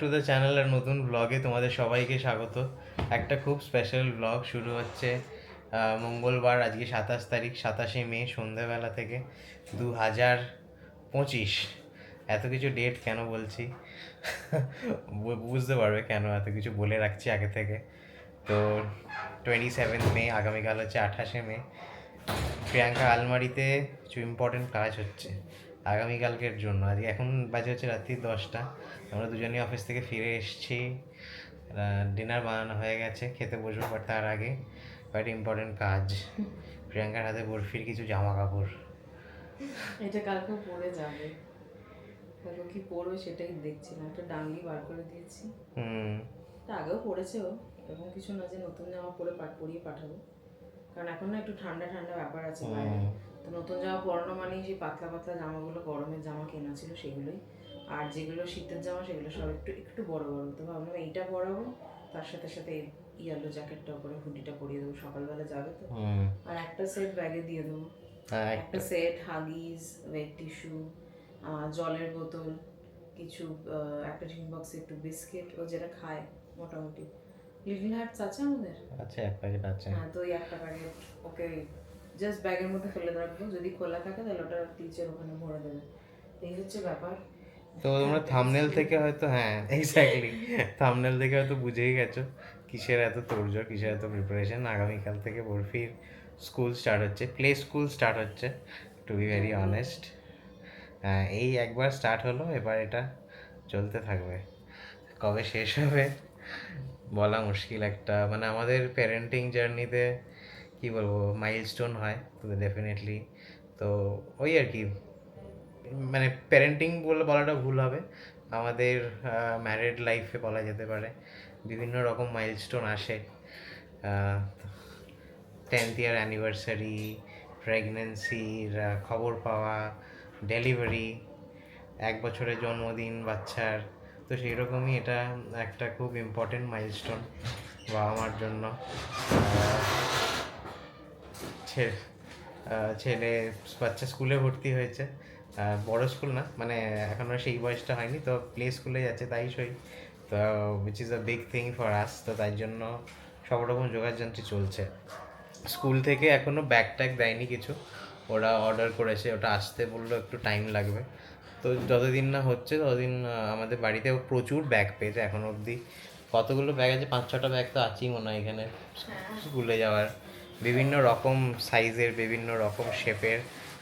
To the channel আর নতুন ব্লগে তোমাদের সবাইকে স্বাগত। একটা খুব স্পেশাল ব্লগ শুরু হচ্ছে মঙ্গলবার, আজকে সাতাশ তারিখ, সাতাশে মে সন্ধ্যেবেলা থেকে দু হাজার পঁচিশ। এত কিছু ডেট কেন বলছি? বুঝতে পারবে কেন, এত কিছু বলে রাখছি আগে থেকে। তো টোয়েন্টি সেভেন মে, আগামীকাল হচ্ছে আঠাশে মে। প্রিয়াঙ্কা আলমারিতে কিছু ইম্পর্টেন্ট কাজ হচ্ছে। আগামীকালকের জন্য। আজকে এখন বাজে হচ্ছে রাত্রি দশটা। আমরা দুজনেই অফিস থেকে ফিরে এসেছি। ডিনার বানানো হয়ে গেছে খেতে বসবো বাট তার আগে কয়েকটা ইম্পর্টেন্ট কাজ। প্রিয়াঙ্কার হাতে বরফির কিছু জামা কাপড় এটা কালকে পরে যাবে। কালকে কি পরবে সেটাই দেখছি না। একটা ডাঙ্গি বার করে দিয়েছি। হুম। তা আগেও পড়েছে ও। এরকম কিছু না যে নতুন জামা পরে পরিয়ে পাঠাবো। কারণ এখন না একটু ঠান্ডা ঠান্ডা ব্যাপার আছে বাইরে। নতুন জামা পরানো মানেই সেই পাতলা পাতলা জামাগুলো গরমের জামা কেনা ছিল সেগুলোই। আর যেগুলো শীতের জামা সেগুলো সব একটু একটু বড় বড়। তো ভাবলাম এইটা পরাবো তার সাথে সাথে ইয়ালো জ্যাকেটটা পরে হুডিটা পরিয়ে দেবো সকালবেলা যাবে তো। আর একটা সেট ব্যাগে দিয়ে দেবো। হ্যাঁ, একটা সেট হাগিজ ওয়েট টিস্যু জলের বোতল কিছু একটা টিফিন বক্সে একটু বিস্কিট ও যেটা খায় মোটামুটি। লিটল হার্টস আছে আমাদের। আচ্ছা এক প্যাকেট আছে। হ্যাঁ তো ওই একটা প্যাকেট ওকে জাস্ট ব্যাগের মধ্যে ফেলে রাখব। যদি খোলা থাকে, তাহলে ওটা টিচার ওখানে ভরে দেবে। এই হচ্ছে ব্যাপার। তো তোমরা থামনেল থেকে হয়তো হ্যাঁ এক্স্যাক্টলি থামনেল থেকে হয়তো বুঝেই গেছো কিসের এত তোড়জোড়, কিসের এত প্রিপারেশন আগামীকাল থেকে বরফির স্কুল স্টার্ট হচ্ছে। প্লে স্কুল স্টার্ট হচ্ছে টু বি ভেরি অনেস্ট এই একবার স্টার্ট হলো, এবার এটা চলতে থাকবে। কবে শেষ হবে, বলা মুশকিল একটা। মানে আমাদের প্যারেন্টিং জার্নিতে কি বলব মাইলস্টোন হয়, তো ডেফিনেটলি তো ওই আর কি। মানে প্যারেন্টিং বলে বলাটা ভুল হবে। আমাদের ম্যারিড লাইফে বলা যেতে পারে। বিভিন্ন রকম মাইলস্টোন আসে। টেন্থ ইয়ার অ্যানিভার্সারি প্রেগনেন্সির খবর পাওয়া ডেলিভারি এক বছরের জন্মদিন, বাচ্চার। তো সেই রকমই এটা একটা খুব ইম্পর্টেন্ট মাইলস্টোন বাবা মার জন্য ছেলে বাচ্চা স্কুলে ভর্তি হয়েছে। বড় স্কুল না মানে এখনও সেই বয়সটা হয়নি তো প্লে স্কুলে যাচ্ছে তাই সই। তো which is a big thing for us তো তাই জন্য সব রকম যোগাযন্ত্রী চলছে। স্কুল থেকে এখনও ব্যাগ ট্যাগ দেয়নি কিছু ওরা অর্ডার করেছে ওটা আসতে বলল একটু টাইম লাগবে। তো যতদিন না হচ্ছে ততদিন আমাদের বাড়িতেও প্রচুর ব্যাগ পেয়েছে এখন অবধি কতগুলো ব্যাগ আছে? পাঁচ ছটা ব্যাগ তো আছেই মনে হয় এখানে স্কুলে যাওয়ার। বিভিন্ন রকম সাইজের বিভিন্ন রকম শেপের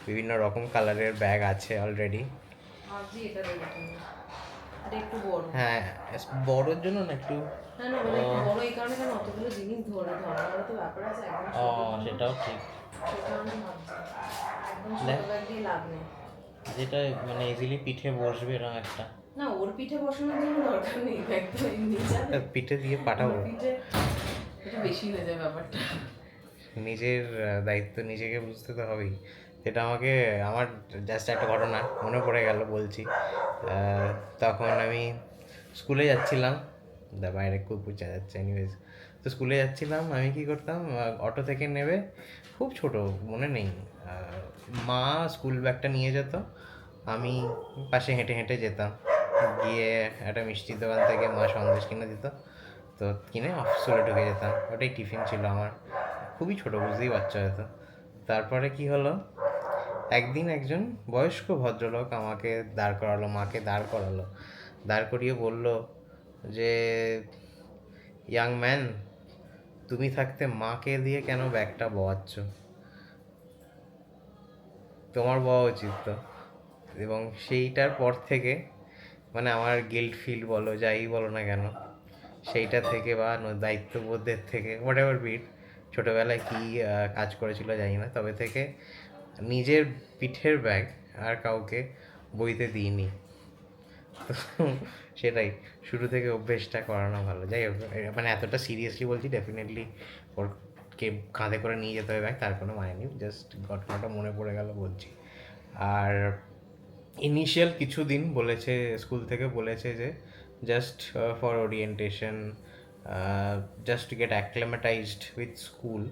বিভিন্ন রকম কালারের ব্যাগ আছে অলরেডি হ্যাঁ বড়োর জন্য না একটু? মানে সেটাও ঠিক। যেটা মানে ইজিলি পিঠে বসবে এরকম একটা। না ওর পিঠে বসানোর জন্য দরকার নেই। ব্যাগ তো এমনি যাবে পিঠে দিয়ে পাঠাবো। পিঠে বেশি হয়ে যায় ব্যাপারটা। নিজের দায়িত্ব নিজেকে বুঝতে তো হবেই। যেটা আমাকে, আমার জাস্ট একটা ঘটনা মনে পড়ে গেল বলছি। তখন আমি স্কুলে যাচ্ছিলাম। দা বাইরে কুকুর যাচ্ছে এনিওয়েজ তো স্কুলে যাচ্ছিলাম, আমি কি করতাম অটো থেকে নেবে, খুব ছোট, মনে নেই। মা স্কুল ব্যাগটা নিয়ে যেত, আমি পাশে হেঁটে হেঁটে যেতাম। গিয়ে একটা মিষ্টির দোকান থেকে মা সন্দেশ কিনে দিত। তো কিনে স্কুলে ঢুকে যেতাম। ওটাই টিফিন ছিল আমার। খুবই ছোট, বুঝতেই পারছ হয়তো। তারপরে কি হলো? একদিন একজন বয়স্ক ভদ্রলোক আমাকে দাঁড় করালো, মাকে দাঁড় করালো। দাঁড় করিয়ে বলল যে ইয়াং ম্যান তুমি থাকতে মাকে দিয়ে কেন ব্যাগটা বওয়াচ্ছ তোমার বওয়া উচিত তো। এবং সেইটার পর থেকে মানে আমার গিল্ট ফিল বলো, যাই বলো না কেন, সেইটা থেকে বা দায়িত্ববোধের থেকে হোয়াট এভার বিট ছোটোবেলায় কী কাজ করেছিল জানি না, তবে থেকে নিজের পিঠের ব্যাগ আর কাউকে বইতে দিইনি। তো সেটাই, শুরু থেকে অভ্যেসটা করানো ভালো। যাই হোক মানে এতটা সিরিয়াসলি বলছি ডেফিনেটলি ওর কে কাঁধে করে নিয়ে যেতে হবে ব্যাগ, তার কোনো মানে নেই জাস্ট ঘটনাটা মনে পড়ে গেল বলছি। আর ইনিশিয়াল কিছু দিন বলেছে স্কুল থেকে বলেছে যে just for orientation just get acclimatized with school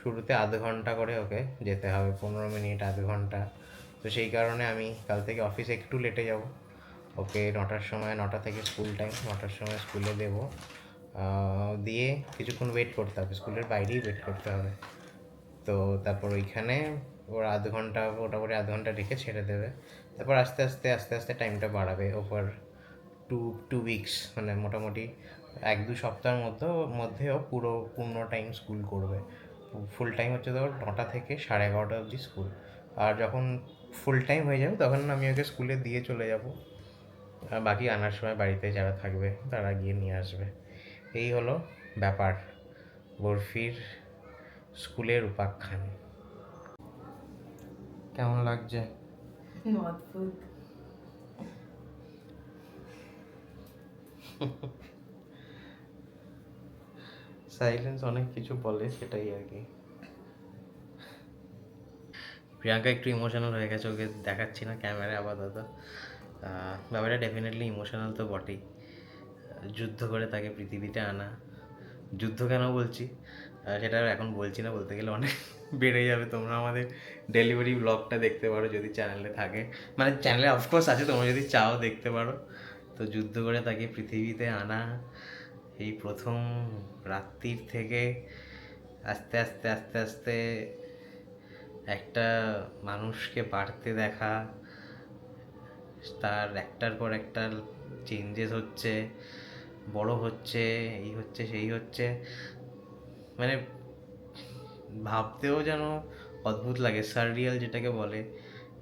শুরুতে আধ ঘণ্টা করে ওকে যেতে হবে, পনেরো মিনিট, আধ ঘণ্টা। তো সেই কারণে আমি কাল থেকে অফিসে একটু লেটে যাব। ওকে নটার সময়, নটা থেকে স্কুল টাইম নটার সময় স্কুলে দেবো। দিয়ে কিছুক্ষণ ওয়েট করতে হবে স্কুলের বাইরেই ওয়েট করতে হবে। তো তারপর ওইখানে ওর আধ ঘণ্টা, মোটামুটি আধ ঘণ্টা রেখে ছেড়ে দেবে। তারপর আস্তে আস্তে আস্তে আস্তে টাইমটা বাড়াবে ওভার টু টু উইকস মানে মোটামুটি এক দু সপ্তাহের মধ্যে মধ্যেও পুরো পূর্ণ টাইম স্কুল করবে। ফুল টাইম হচ্ছে ধর নটা থেকে সাড়ে এগারোটা অবধি স্কুল আর যখন ফুল টাইম হয়ে যাবে তখন আমি ওকে স্কুলে দিয়ে চলে যাব। আর বাকি আনার সময় বাড়িতে যারা থাকবে তারা গিয়ে নিয়ে আসবে। এই হলো ব্যাপার। বরফির স্কুলের উপাখ্যান। কেমন লাগছে? অদ্ভুত। সাইলেন্স অনেক কিছু বলে, সেটাই আর কি। প্রিয়াঙ্কা একটু ইমোশনাল হয়ে গেছে, ওকে দেখাচ্ছি না ক্যামেরায় আপাতত। ব্যাপারটা ডেফিনেটলি ইমোশনাল তো বটেই। যুদ্ধ করে তাকে পৃথিবীতে আনা। যুদ্ধ কেন বলছি? সেটা এখন বলছি না, বলতে গেলে অনেক বেড়ে যাবে। তোমরা আমাদের ডেলিভারি ব্লগটা দেখতে পারো যদি চ্যানেলে থাকে। মানে চ্যানেলে অফকোর্স আছে, তোমরা যদি চাও দেখতে পারো। তো যুদ্ধ করে তাকে পৃথিবীতে আনা। এই প্রথম রাত্রির থেকে আস্তে আস্তে আস্তে আস্তে একটা মানুষকে বাড়তে দেখা, তার একটার পর একটা চেঞ্জেস হচ্ছে, বড় হচ্ছে, এই হচ্ছে, সেই হচ্ছে। মানে ভাবতেও যেন অদ্ভুত লাগে সারিয়াল যেটাকে বলে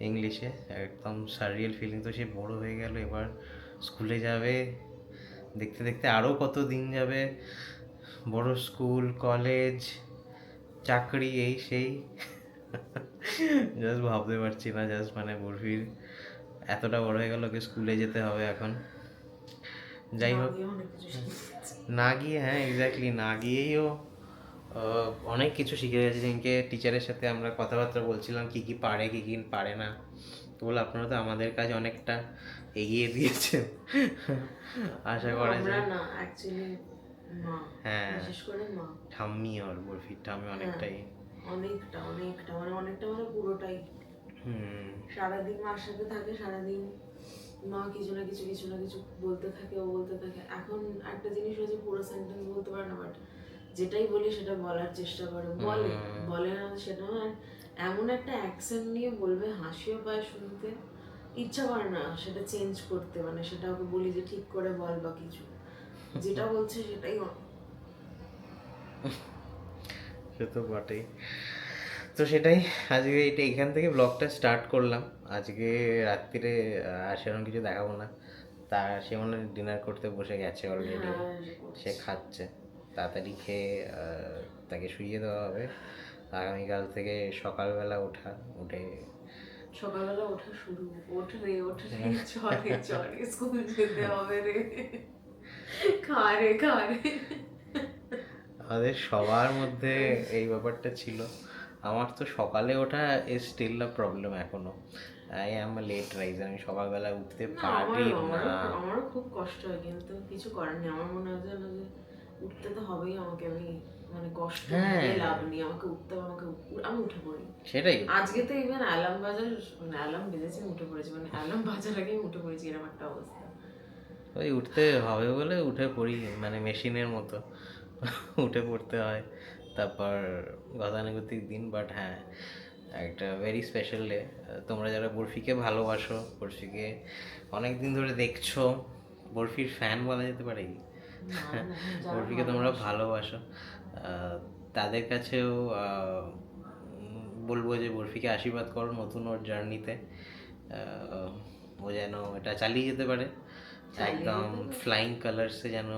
ইংলিশে, একদম সারিয়াল ফিলিং তো সে বড় হয়ে গেল, এবার স্কুলে যাবে দেখতে দেখতে আরও কত দিন যাবে? বড় স্কুল কলেজ চাকরি এই সেই। জাস্ট ভাবতে পারছি না জাস্ট মানে বরফির এতটা বড় হয়ে গেল ওকে স্কুলে যেতে হবে এখন। যাই হোক। না গিয়ে হ্যাঁ এক্স্যাক্টলি না গিয়েইও অনেক কিছু শিখে গেছে। যেদিনকে টিচারের সাথে আমরা কথাবার্তা বলছিলাম কি কি পারে কি কি পারে না। বলে আপনারা তো আমাদের কাজ অনেকটা এগিয়ে দিয়েছেন। আশা করা যায়। না অ্যাকচুয়ালি মা হ্যাঁ। বিশেষ করে মা। ঠাম্মি ওর বরফির ঠাম্মি অনেকটাই। অনেকটা অনেকটা মানে অনেকটা মানে পুরোটাই। হুম। সারাদিন মার সাথে থাকে সারাদিন মা কিছু না কিছু কিছু না কিছু বলতে থাকে ও বলতে থাকে। এখন একটা জিনিস হয়েছে পুরো সেন্টেন্স বলতে পারে না বাট যেটাই বলি সেটা বলার চেষ্টা করে। বলে বলে না সেটা আর এমন একটা অ্যাকসেন্ট নিয়ে বলবে হাসিও পায় শুনতে। ইচ্ছা করে না সেটা চেঞ্জ করতে মানে সেটা ওকে বলি যে ঠিক করে বল বা কিছু। যেটা বলছে সেটাই সে তো বটেই। তো সেটাই আজকে এটা এখান থেকে ব্লগটা স্টার্ট করলাম। আজকে রাত্রিরে আর সেরকম কিছু দেখাবো না। তা সে মনে ডিনার করতে বসে গেছে অলরেডি হ্যাঁ, সে খাচ্ছে। তাড়াতাড়ি খেয়ে তাকে শুইয়ে দেওয়া হবে। আগামীকাল থেকে সকালবেলা ওঠা উঠে সকালবেলা ওঠা শুরু। ওঠ রে ওঠ রে চলে চলে। স্কুল যেতে হবে রে। খা রে খা রে। আমাদের সবার মধ্যে এই ব্যাপারটা ছিল। আমার তো সকালে ওঠা ইজ স্টিল আ প্রবলেম এখনও। I am a late riser আমি সকালবেলা উঠতে পারি না। আমারও খুব কষ্ট হয় কিন্তু কিছু করার নেই। আমার মনে হয় যে উঠতে তো হবেই আমাকে আমি মানে কষ্ট হ্যাঁ। লাভ নেই আমাকে উঠতে আমাকে আমি উঠে পড়ি। সেটাই। আজকে তো ইভেন অ্যালার্ম বাজার মানে অ্যালার্ম বেজেছে উঠে পড়েছি মানে অ্যালার্ম বাজার আগে উঠে পড়েছি এরকম একটা অবস্থা। ওই উঠতে হবে বলে উঠে পড়ি মানে মেশিনের মতো। উঠে পড়তে হয় তারপর গতানুগতিক দিন বাট হ্যাঁ একটা ভেরি স্পেশাল ডে তোমরা যারা বরফিকে ভালোবাসো বরফিকে অনেক দিন ধরে দেখছ বরফির ফ্যান বলা যেতে পারে বরফিকে তোমরা ভালোবাসো। তাদের কাছেও বলব যে বরফিকে আশীর্বাদ করো নতুন ওর জার্নিতে। ও যেন এটা চালিয়ে যেতে পারে। একদম ফ্লাইং কালার্সে যেন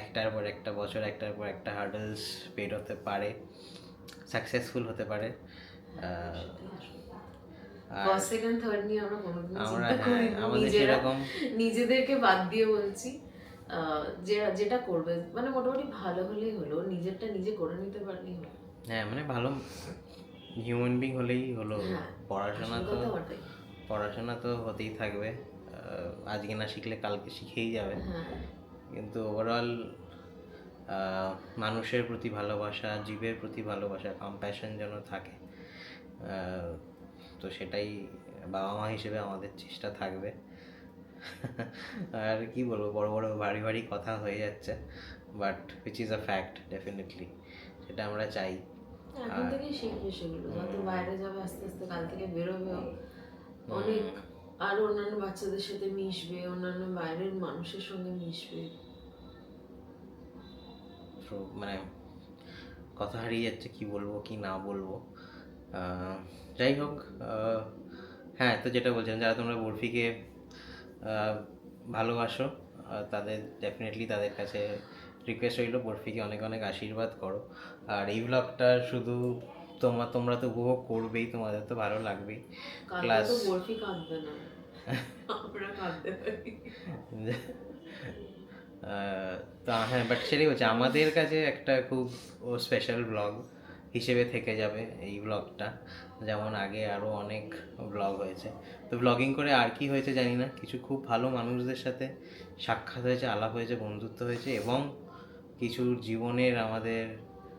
একটার পর একটা বছর একটার পর একটা হার্ডলস পেরোতে পারে সাকসেসফুল হতে পারে। আমরা হ্যাঁ আমাদের সেরকম নিজেদেরকে বাদ দিয়ে বলছি। যেটা করবে মানে মোটামুটি ভালো হলেই হলো নিজেরটা নিজে করে নিতে পারলেই হলো। হ্যাঁ মানে ভালো হিউম্যান বিং হলেই হলো। হ্যাঁ, পড়াশোনা তো পড়াশোনা তো হতেই থাকবে। আজকে না শিখলে কালকে শিখেই যাবে। হ্যাঁ। কিন্তু ওভারঅল মানুষের প্রতি ভালোবাসা জীবের প্রতি ভালোবাসা কম্প্যাশন যেন থাকে তো সেটাই বাবা মা হিসেবে আমাদের চেষ্টা থাকবে। আর কি বলব বড় বড় ভারী ভারী কথা হয়ে যাচ্ছে but which is a fact definitely সেটা আমরা চাই। এখন থেকেই শিখবে সেগুলো যত বাইরে যাবে আস্তে আস্তে কাল থেকে বেরোবে। অনেক আর অন্যান্য বাচ্চাদের সাথে মিশবে অন্যান্য বাইরের মানুষের সঙ্গে মিশবে। মানে কথা হারিয়ে যাচ্ছে কি বলব কি না বলব। আহ, যাই হোক হ্যাঁ তো যেটা বলছিলাম যারা তোমরা বরফিকে ভালোবাসো। তাদের ডেফিনেটলি তাদের কাছে রিকোয়েস্ট রইল বরফিকে অনেক অনেক আশীর্বাদ করো। আর এই ব্লগটা শুধু তোমার তোমরা তো উপভোগ করবেই তোমাদের তো ভালো লাগবেই। কালকে Plus- তো বরফি কাঁদবে না। আমরা কাঁদতে পারি। তা হ্যাঁ বাট সেটাই হচ্ছে আমাদের কাছে একটা খুব স্পেশাল ব্লগ হিসেবে থেকে যাবে এই ব্লগটা যেমন আগে আরও অনেক ব্লগ হয়েছে। তো ব্লগিং করে আর কি হয়েছে জানি না। কিছু খুব ভালো মানুষদের সাথে সাক্ষাৎ হয়েছে আলাপ হয়েছে বন্ধুত্ব হয়েছে এবং কিছু জীবনের আমাদের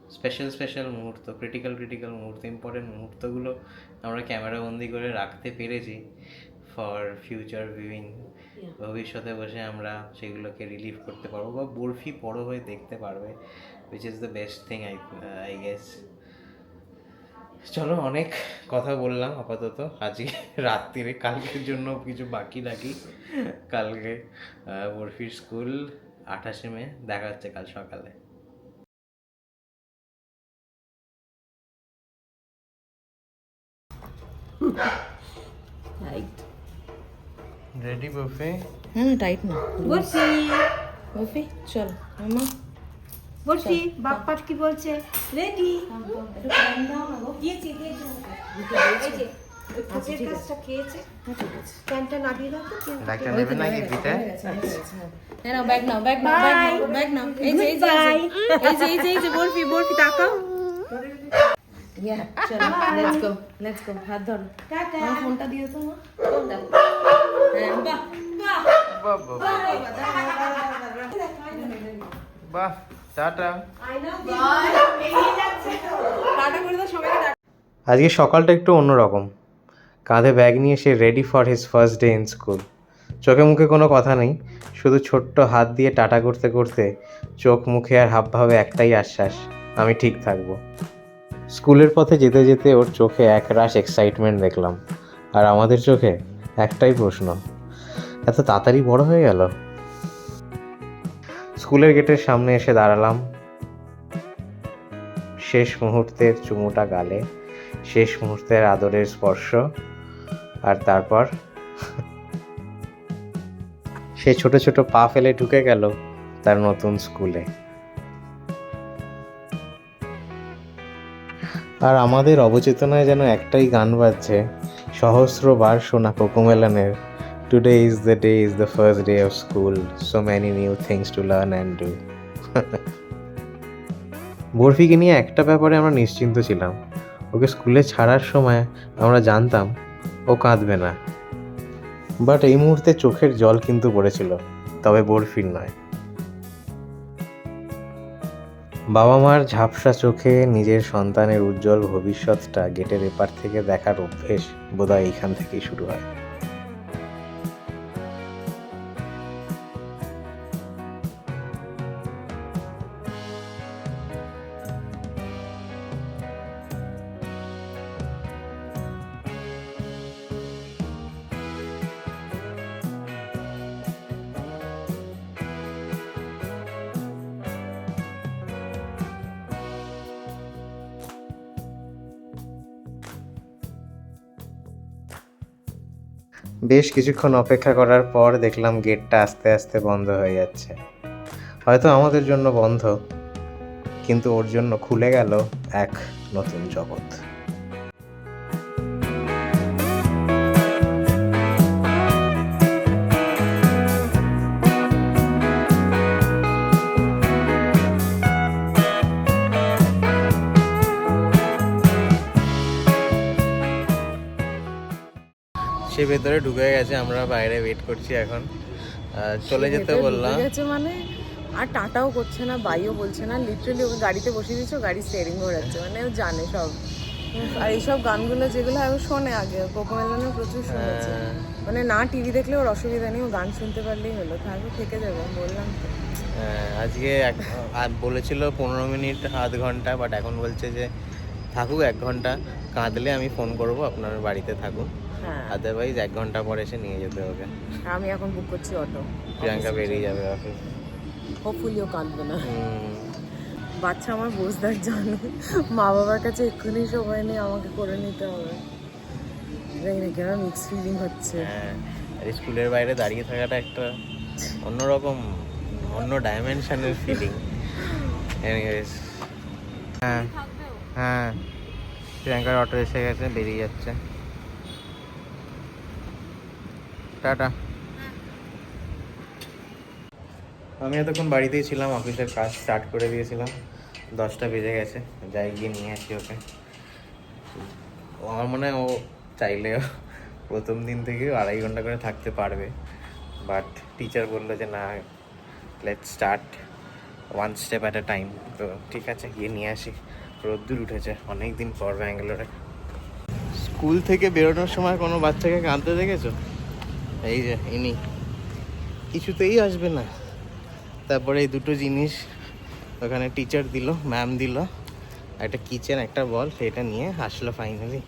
স্পেশাল স্পেশাল মুহূর্ত ক্রিটিক্যাল ক্রিটিক্যাল মুহূর্ত ইম্পর্টেন্ট মুহূর্তগুলো আমরা ক্যামেরা বন্দি করে রাখতে পেরেছি ফর ফিউচার ভিউইং ভবিষ্যতে বসে আমরা সেগুলোকে রিলিভ করতে পারব বা বরফি বড় হয়ে দেখতে পারবে which is the best thing I I guess চলো অনেক কথা বললাম আপাতত। আজকে রাত্রিরে কালকের জন্য কিছু বাকি রাখি। কালকে বরফির স্কুল আঠাশে মে দেখা হচ্ছে কাল সকালে। রেডি বরফি? হ্যাঁ টাইট না। বরফি চল মামা। বলছি বাপ্পার কি বলছে রেডি দিয়েছি দিয়েছি হ্যাঁ ইয়া হাত ধরো ফোনটা দিও তো হ্যাঁ বাহ বাহ বাহ টাটা। আজকে সকালটা একটু অন্যরকম। কাঁধে ব্যাগ নিয়ে সে ready for his first day in school চোখে মুখে কোনো কথা নেই, শুধু ছোট্ট হাত দিয়ে টাটা করতে করতে চোখ মুখে আর হাবভাবে একটাই আশ্বাস, আমি ঠিক থাকব। স্কুলের পথে যেতে যেতে ওর চোখে এক রাশ এক্সাইটমেন্ট দেখলাম। আর আমাদের চোখে একটাই প্রশ্ন, এত তাড়াতাড়ি বড় হয়ে গেল? স্কুলের গেটের সামনে এসে দাঁড়ালাম। শেষ মুহূর্তের চুমুটা গালে, শেষ মুহূর্তের আদরের স্পর্শ, আর তারপর? সে ছোট ছোট পা ফেলে ঢুকে গেল তার নতুন স্কুলে। আর আমাদের অবচেতনায় যেন একটাই গান বাজছে, সহস্রবার শোনা কোকোমেলানের today is the day is the first day of school so many new things to learn and do বরফিকে নিয়ে একটা ব্যাপারে আমরা নিশ্চিন্ত ছিলাম। ওকে স্কুলে ছাড়ার সময় আমরা জানতাম, ও কাঁদবে না। বাট এই মুহূর্তে চোখের জল কিন্তু পড়েছিল, তবে বরফির নয়। বাবা মার ঝাপসা চোখে নিজের সন্তানের উজ্জ্বল ভবিষ্যৎটা গেটের এপার থেকে দেখার অভ্যেস বোধহয় এইখান থেকেই শুরু হয়। বেশ কিছুক্ষণ অপেক্ষা করার পর দেখলাম গেটটা আস্তে আস্তে বন্ধ হয়ে যাচ্ছে। হয়তো আমাদের জন্য বন্ধ, কিন্তু ওর জন্য খুলে গেল এক নতুন জগৎ। সে ভেতরে ঢুকে গেছে আমরা বাইরে ওয়েট করছি এখন। চলে যেতে বললাম। গেছে মানে আর টাটাও করছে না বাইও বলছে না লিটারালি ওকে গাড়িতে বসিয়ে দিয়েছে গাড়ি স্টিয়ারিং ঘোরাচ্ছে মানে ও জানে সব। আর এইসব গানগুলো যেগুলো আমি শোনে আগে কোকোমেলনে প্রচুর শুনেছি। হ্যাঁ। মানে না টিভি দেখলে ওর অসুবিধা নেই ও গান শুনতে পারলেই হলো থাকবে থেকে যাবে বললাম হ্যাঁ, আজকে এক বলেছিল পনেরো মিনিট আধ ঘণ্টা বাট এখন বলছে যে থাকুক এক ঘণ্টা কাঁদলে আমি ফোন করব আপনার বাড়িতে থাকুন। হ্যাঁ আদারওয়াইজ এক ঘণ্টা পরে এসে নিয়ে যেতে হবে। আমি এখন বুক করছি অটো প্রিয়াঙ্কা বেরিয়ে যাবে অফিস হোপফুলি ও কাঁদবে না। হুম, বাচ্চা আমার বোঝদার জানে মা বাবার কাছে এক্ষুনি সময় নেই আমাকে করে নিতে হবে। জানি না কেন মিক্স ফিলিং হচ্ছে। হ্যাঁ আর স্কুলের বাইরে দাঁড়িয়ে থাকাটা একটা অন্যরকম অন্য ডাইমেনশনের ফিলিং এনিওয়েজ হ্যাঁ। হ্যাঁ। প্রিয়াঙ্কার অটো এসে গেছে বেরিয়ে যাচ্ছে। টাটা। আমি এতক্ষণ বাড়িতেই ছিলাম অফিসের কাজ স্টার্ট করে দিয়েছিলাম। দশটা বেজে গেছে যাই গিয়ে নিয়ে আসি ওকে। আমার মনে হয় ও চাইলে প্রথম দিন থেকে আড়াই ঘণ্টা করে থাকতে পারবে। বাট টিচার বলল যে না let start one step at a time তো ঠিক আছে গিয়ে নিয়ে আসি। রোদ্দুর উঠেছে অনেক দিন পর ব্যাঙ্গালোরে। স্কুল থেকে বেরোনোর সময় কোনো বাচ্চাকে কাঁদতে দেখেছ? এই যে ইনি কিছুতেই আসবে না। তারপরে এই দুটো জিনিস ওখানে টিচার দিল ম্যাম দিল। একটা কিচেন একটা বল সেটা নিয়ে আসলো ফাইনালি